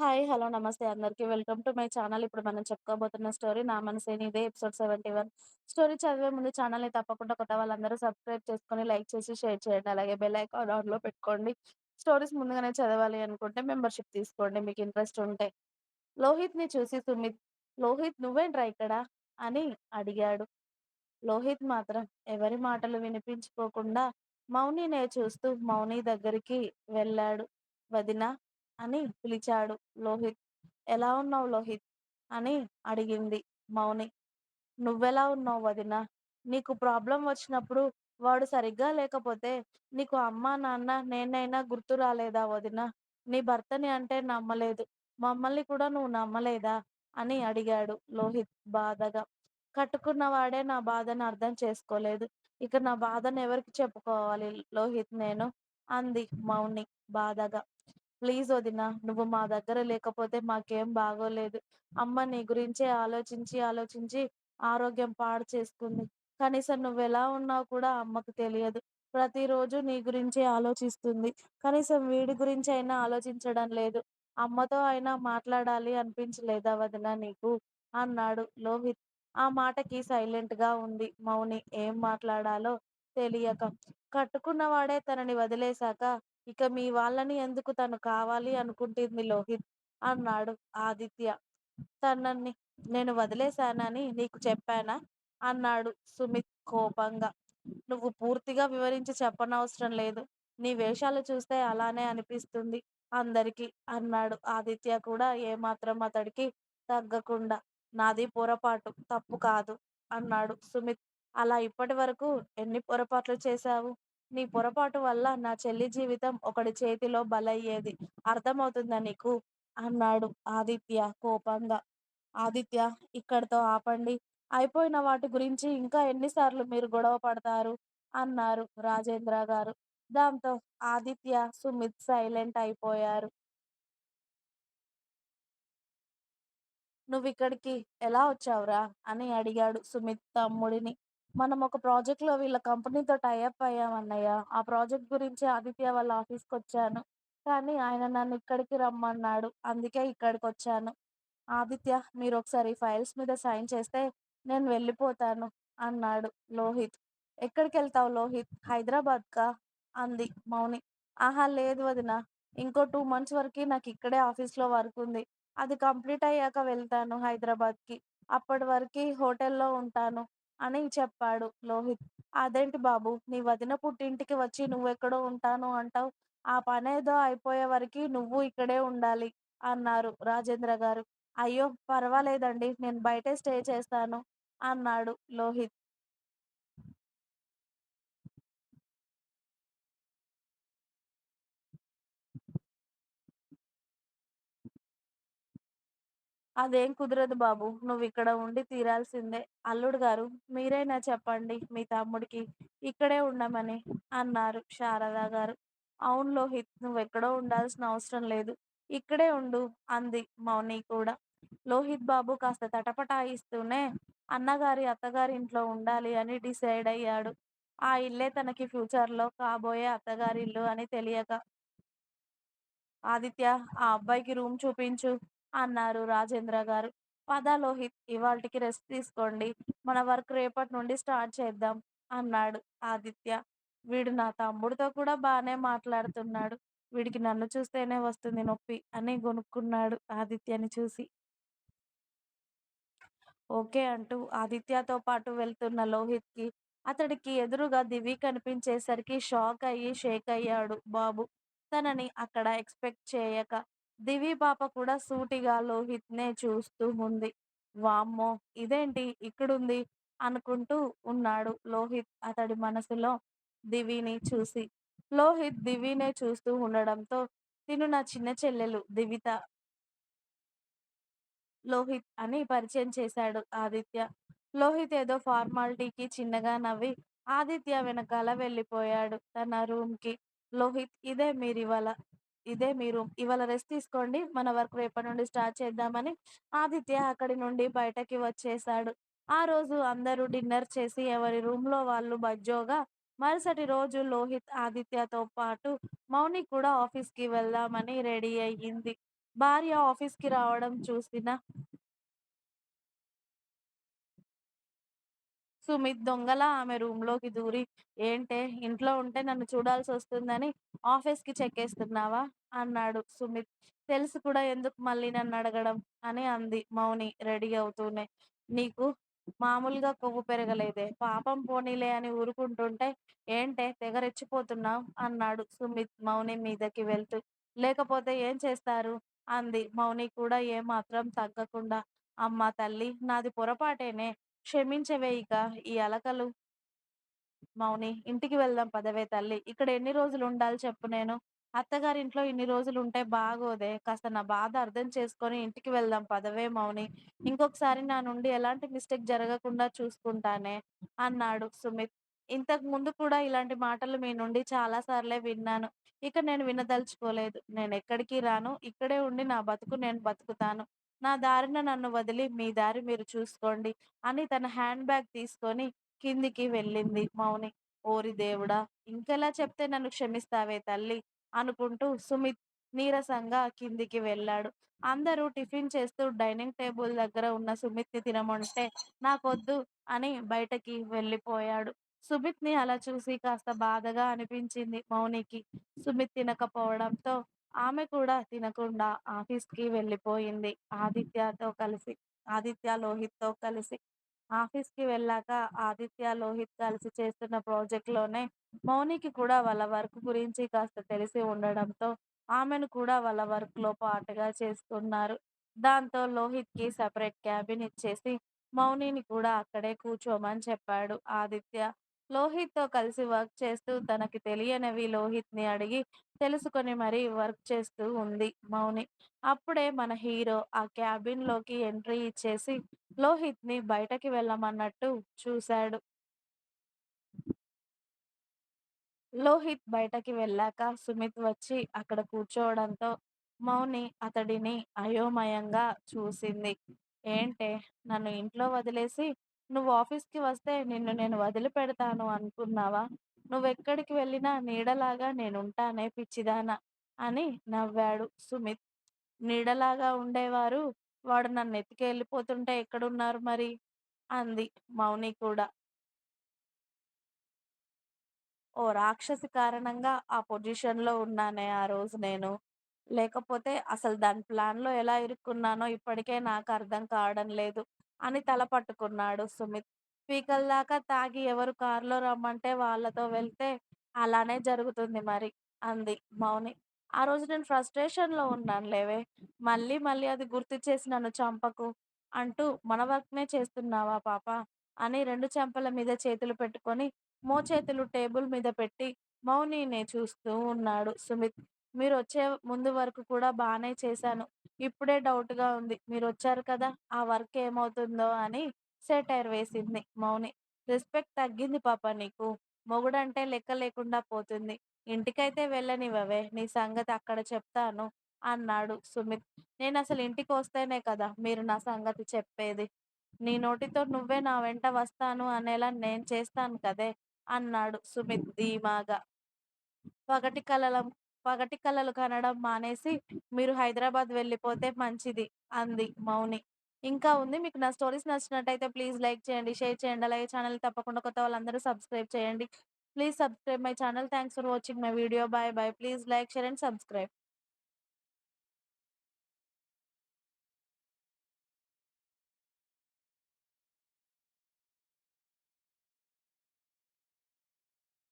Hi. Hello. నమస్తే అందరికీ welcome to my channel. ఇప్పుడు మనం చెప్పుకోబోతున్న స్టోరీ 'నా మనసేని ఇదే ఎపిసోడ్ 71. స్టోరీ చదివే ముందు ఛానల్‌ని తప్పకుండా కొత్త వాళ్ళందరూ సబ్స్క్రైబ్ చేసుకొని, లైక్ చేసి, షేర్ చేయండి. అలాగే బెల్ ఐకాన్ ఆన్‌లో పెట్టుకోండి. స్టోరీస్ ముందుగానే చదవాలి అనుకుంటే మెంబర్‌షిప్ తీసుకోండి మీకు ఇంట్రెస్ట్ ఉంటే. లోహిత్‌ని చూసి సుమిత్ "లోహిత్ నువ్వేంట్రా ఇక్కడ?" అని అడిగాడు. లోహిత్ మాత్రం ఎవరి మాటలు వినిపించుకోకుండా మౌనినే చూస్తూ మౌని దగ్గరికి వెళ్ళాడు. వదినా అని పిలిచాడు లోహిత్. ఎలా ఉన్నావు లోహిత్? అని అడిగింది మౌని. నువ్వెలా ఉన్నావు వదినా? నీకు ప్రాబ్లం వచ్చినప్పుడు వాడు సరిగ్గా లేకపోతే నీకు అమ్మా, నాన్న, నేనైనా గుర్తు రాలేదా వదినా? నీ భర్తని అంటే నమ్మలేదు. మమ్మల్ని కూడా నువ్వు నమ్మలేదా? అని అడిగాడు లోహిత్ బాధగా. కట్టుకున్నవాడే నా బాధను అర్థం చేసుకోలేదు. ఇక నా బాధను ఎవరికి చెప్పుకోవాలి లోహిత్ నేను? అంది మౌని బాధగా. ప్లీజ్ వదినా నువ్వు మా దగ్గర లేకపోతే మాకేం బాగోలేదు. అమ్మ నీ గురించే ఆలోచించి ఆలోచించి ఆరోగ్యం పాడు చేసుకుంది. కనీసం నువ్వు ఎలా ఉన్నావు కూడా అమ్మకు తెలియదు. ప్రతిరోజు నీ గురించే ఆలోచిస్తుంది. కనీసం వీడి గురించి అయినా ఆలోచించడం లేదు. అమ్మతో అయినా మాట్లాడాలి అనిపించలేదా వదినా నీకు? అన్నాడు లోహిత్. ఆ మాటకి సైలెంట్‌గా ఉంది మౌని ఏం మాట్లాడాలో తెలియక. కట్టుకున్నవాడే తనని వదిలేశాక ఇక మీ వాళ్ళని ఎందుకు తను కావాలి అనుకుంటుంది లోహిత్ అన్నాడు ఆదిత్య. తనని నేను వదిలేశానని నీకు చెప్పానా? అన్నాడు సుమిత్ కోపంగా. నువ్వు పూర్తిగా వివరించి చెప్పనవసరం లేదు. నీ వేషాలు చూస్తే అలానే అనిపిస్తుంది అందరికీ అన్నాడు ఆదిత్య కూడా ఏమాత్రం అతడికి తగ్గకుండా. నాది పొరపాటు తప్పు కాదు అన్నాడు సుమిత్. అలా ఇప్పటివరకు ఎన్ని పొరపాట్లు చేశావు? నీ పొరపాటు వల్ల నా చెల్లి జీవితం ఒకడి చేతిలో బలయ్యేది. అర్థమవుతుందా నీకు? అన్నాడు ఆదిత్య కోపంగా. ఆదిత్య ఇక్కడితో ఆపండి. అయిపోయిన వాటి గురించి ఇంకా ఎన్నిసార్లు మీరు గొడవ పడతారు? అన్నారు రాజేంద్ర గారు దాంతో ఆదిత్య, సుమిత్ సైలెంట్ అయిపోయారు. నువ్వు ఇక్కడికి ఎలా వచ్చావురా? అని అడిగాడు సుమిత్ తమ్ముడిని. మనం ఒక ప్రాజెక్ట్‌లో వీళ్ళ కంపెనీతో టై అప్ అయ్యాం అన్నయ్య. ఆ ప్రాజెక్ట్ గురించి ఆదిత్య వాళ్ళ ఆఫీస్కి వచ్చాను కానీ ఆయన నన్ను ఇక్కడికి రమ్మన్నాడు. అందుకే ఇక్కడికి వచ్చాను ఆదిత్య మీరు ఒకసారి ఫైల్స్ మీద సైన్ చేస్తే నేను వెళ్ళిపోతాను అన్నాడు లోహిత్. ఎక్కడికి వెళ్తావు లోహిత్? హైదరాబాద్‌కా? అంది మౌని. ఆహా లేదు వదినా. ఇంకో టూ మంత్స్ వరకు నాకు ఇక్కడే ఆఫీస్‌లో వర్క్ ఉంది అది కంప్లీట్ అయ్యాక వెళ్తాను హైదరాబాద్‌కి. అప్పటి వరకి హోటల్‌లో ఉంటాను అని చెప్పాడు లోహిత్. అదేంటి బాబు నీ వదిన పుట్టింటికి వచ్చి నువ్వెక్కడో ఉంటాను అంటావు ఆ పనేదో అయిపోయే వరకు నువ్వు ఇక్కడే ఉండాలి అన్నారు రాజేంద్ర గారు అయ్యో పర్వాలేదండి నేను బయటే స్టే చేస్తాను అన్నాడు లోహిత్. అదేం కుదరదు బాబూ. నువ్విక్కడ ఉండి తీరాల్సిందే. అల్లుడు గారు మీరైనా చెప్పండి మీ తమ్ముడికి ఇక్కడే ఉండమని అన్నారు శారదగారు. అవును లోహిత్ నువ్వెక్కడో ఉండాల్సిన అవసరం లేదు. ఇక్కడే ఉండు అంది మౌని కూడా. లోహిత్ బాబు కాస్త తటపటాయిస్తూనే అన్నగారి అత్తగారింట్లో ఉండాలి అని డిసైడ్ అయ్యాడు. ఆ ఇల్లే తనకి ఫ్యూచర్‌లో కాబోయే అత్తగారిల్లు అని తెలియక. ఆదిత్య ఆ అబ్బాయికి రూమ్ చూపించు అన్నారు రాజేంద్రగారు. పద లోహిత్ ఇవాల్టికి రెస్ట్ తీసుకోండి. మన వర్క్ రేపటి నుండి స్టార్ట్ చేద్దాం అన్నాడు ఆదిత్య. వీడు నా తమ్ముడితో కూడా బాగానే మాట్లాడుతున్నాడు. వీడికి నన్ను చూస్తేనే వస్తుంది నొప్పి అని గొనుక్కున్నాడు ఆదిత్యని చూసి. ఓకే అంటూ ఆదిత్యతో పాటు వెళ్తున్న లోహిత్‌కి అతడికి ఎదురుగా దివి కనిపించేసరికి షాక్ అయ్యి షేక్ అయ్యాడు బాబు. తనని అక్కడ ఎక్స్‌పెక్ట్ చేయక. దివి పాప కూడా సూటిగా లోహిత్‌నే చూస్తూ ఉంది. వామ్మో ఇదేంటి ఇక్కడుంది అనుకుంటూ ఉన్నాడు లోహిత్ అతడి మనసులో దివిని చూసి. లోహిత్ దివినే చూస్తూ ఉండడంతో తిను నా చిన్న చెల్లెలు దివిత. లోహిత్ అని పరిచయం చేశాడు ఆదిత్య. లోహిత్ ఏదో ఫార్మాలిటీకి చిన్నగా నవ్వి ఆదిత్య వెనకాల వెళ్ళిపోయాడు తన రూమ్‌కి. లోహిత్ ఇదే మీరివాళ ఇదే మీ రూమ్. ఇవాళ రెస్ట్ తీసుకోండి. మన వర్క్ రేపటి నుండి స్టార్ట్ చేద్దామని ఆదిత్య అక్కడి నుండి బయటకి వచ్చేశాడు. ఆ రోజు అందరూ డిన్నర్ చేసి ఎవరి రూమ్లో వాళ్ళు బజ్జోగా మరుసటి రోజు లోహిత్ ఆదిత్యతో పాటు మౌని కూడా ఆఫీస్‌కి వెళ్దామని రెడీ అయ్యింది. భార్య ఆఫీస్‌కి రావడం చూసిన సుమిత్ దొంగలా ఆమె రూమ్‌లోకి దూరి, ఏంటే ఇంట్లో ఉంటే నన్ను చూడాల్సి వస్తుందని ఆఫీస్ ఆఫీస్‌కి చెక్కేస్తున్నావా? అన్నాడు సుమిత్. తెలుసు కూడా ఎందుకు మళ్ళీ నన్ను అడగడం అని అంది మౌని రెడీ అవుతూనే. నీకు మామూలుగా కొవ్వు పెరగలేదే. పాపం పోనీలే అని ఊరుకుంటుంటే ఏంటే తెగ రెచ్చిపోతున్నావ్? అన్నాడు సుమిత్ మౌని మీదకి వెళ్తూ. లేకపోతే ఏం చేస్తారు? అంది మౌని కూడా ఏమాత్రం తగ్గకుండా. అమ్మ తల్లి నాది పొరపాటేనే. క్షమించవే ఇక ఈ అలకలు మౌని ఇంటికి వెళ్దాం పదవే తల్లి. ఇక్కడ ఎన్ని రోజులుండాలి చెప్పు నేను? అత్తగారింట్లో ఇన్ని రోజులుంటే బాగోదే. కాస్త నా బాధ అర్థం చేసుకొని ఇంటికి వెళ్దాం పదవే మౌని. ఇంకొకసారి నా నుండి ఎలాంటి మిస్టేక్ జరగకుండా చూసుకుంటానే అన్నాడు సుమిత్. ఇంతకు ముందు కూడా ఇలాంటి మాటలు మీ నుండి చాలా సార్లే విన్నాను. ఇక నేను వినదలుచుకోలేదు. నేనెక్కడికి రాను. ఇక్కడే ఉండి నా బతుకు నేను బతుకుతాను. నా దారిన నన్ను వదిలి మీ దారి మీరు చూసుకోండి అని తన హ్యాండ్ బ్యాగ్ తీసుకొని కిందికి వెళ్ళింది మౌని. ఓరి దేవుడా! ఇంకెలా చెప్తే నన్ను క్షమిస్తావే తల్లి అనుకుంటూ సుమిత్ నీరసంగా కిందికి వెళ్ళాడు. అందరూ టిఫిన్ చేస్తూ డైనింగ్ టేబుల్ దగ్గర ఉన్న సుమిత్‌ని తినమంటే నాకొద్దు అని బయటకి వెళ్ళిపోయాడు. సుమిత్‌ని అలా చూసి కాస్త బాధగా అనిపించింది మౌనికి. సుమిత్ తినకపోవడంతో ఆమె కూడా తినకుండా ఆఫీస్‌కి వెళ్ళిపోయింది ఆదిత్యతో కలిసి. ఆదిత్య, లోహిత్‌తో కలిసి. ఆఫీస్‌కి వెళ్ళాక ఆదిత్య, లోహిత్ కలిసి చేస్తున్న ప్రాజెక్ట్‌లోనే మౌనికి కూడా వాళ్ళ వర్క్ గురించి కాస్త తెలిసి ఉండడంతో ఆమెను కూడా వాళ్ళ వర్క్‌లో పార్ట్‌గా చేసుకున్నారు. దాంతో లోహిత్‌కి సెపరేట్ క్యాబిన్ ఇచ్చేసి మౌనిని కూడా అక్కడే కూర్చోమని చెప్పాడు ఆదిత్య. లోహిత్తో కలిసి వర్క్ చేస్తూ తనకి తెలియనివి లోహిత్‌ని అడిగి తెలుసుకొని మరీ వర్క్ చేస్తూ ఉంది మౌని. అప్పుడే మన హీరో ఆ క్యాబిన్‌లోకి ఎంట్రీ ఇచ్చేసి లోహిత్‌ని బయటకి వెళ్ళమన్నట్టు చూశాడు. లోహిత్ బయటకి వెళ్ళాక సుమిత్ వచ్చి అక్కడ కూర్చోవడంతో మౌని అతడిని అయోమయంగా చూసింది. ఏంటే నన్ను ఇంట్లో వదిలేసి నువ్వు ఆఫీస్‌కి వస్తే నిన్ను నేను వదిలిపెడతాను అనుకున్నావా? నువ్వెక్కడికి వెళ్ళినా నీడలాగా నేనుంటానే పిచ్చిదానా! అని నవ్వాడు సుమిత్. నీడలాగా ఉండేవారు వాడు నన్ను ఎతికి వెళ్ళిపోతుంటే ఎక్కడున్నారు మరి? అంది మౌని కూడా. ఓ రాక్షసి కారణంగా ఆ పొజిషన్‌లో ఉన్నానే ఆ రోజు నేను. లేకపోతే అసలు దాని ప్లాన్‌లో ఎలా ఇరుక్కున్నానో ఇప్పటికే నాకు అర్థం కావడం లేదు అని తల పట్టుకున్నాడు సుమిత్. పీకల దాకా తాగి ఎవరు కారులో రమ్మంటే వాళ్ళతో వెళ్తే అలానే జరుగుతుంది మరి అంది మౌని. ఆ రోజు నేను ఫ్రస్ట్రేషన్‌లో ఉన్నానులేవే. మళ్ళీ మళ్ళీ అది గుర్తు చేసి నన్ను చంపకు. అంటూ మన వర్క్‌నే చేస్తున్నావా పాప అని రెండు చెంపల మీద చేతులు పెట్టుకొని మో చేతులు టేబుల్ మీద పెట్టి మౌనినే చూస్తూ ఉన్నాడు సుమిత్. మీరు వచ్చే ముందు వరకు కూడా బాగానే చేశాను. ఇప్పుడే డౌట్‌గా ఉంది. మీరొచ్చారు కదా! ఆ వర్క్ ఏమవుతుందో అని సెటైర్ వేసింది మౌని. రెస్పెక్ట్ తగ్గింది పాపా నీకు. మొగుడంటే లెక్క లేకుండా పోతుంది. ఇంటికైతే వెళ్ళనివ్వవే. నీ సంగతి అక్కడ చెప్తాను అన్నాడు సుమిత్. నేనసలు ఇంటికొస్తేనే కదా మీరు నా సంగతి చెప్పేది. నీ నోటితో నువ్వే నా వెంట వస్తాను అనేలా నేను చేస్తాను కదే! అన్నాడు సుమిత్ ధీమాగా. పగటి కలలం పగటి కలలు కనడం మానేసి మీరు హైదరాబాద్ వెళ్ళిపోతే మంచిది అంది మౌని. ఇంకా ఉంది. మీకు నా స్టోరీస్ నచ్చినట్టయితే ప్లీజ్ లైక్ చేయండి, షేర్ చేయండి. అలాగే ఛానల్ తప్పకుండా కొత్త వాళ్ళందరూ సబ్స్క్రైబ్ చేయండి. Please subscribe my channel. Thanks for watching my video. Bye bye. Please like, share and subscribe.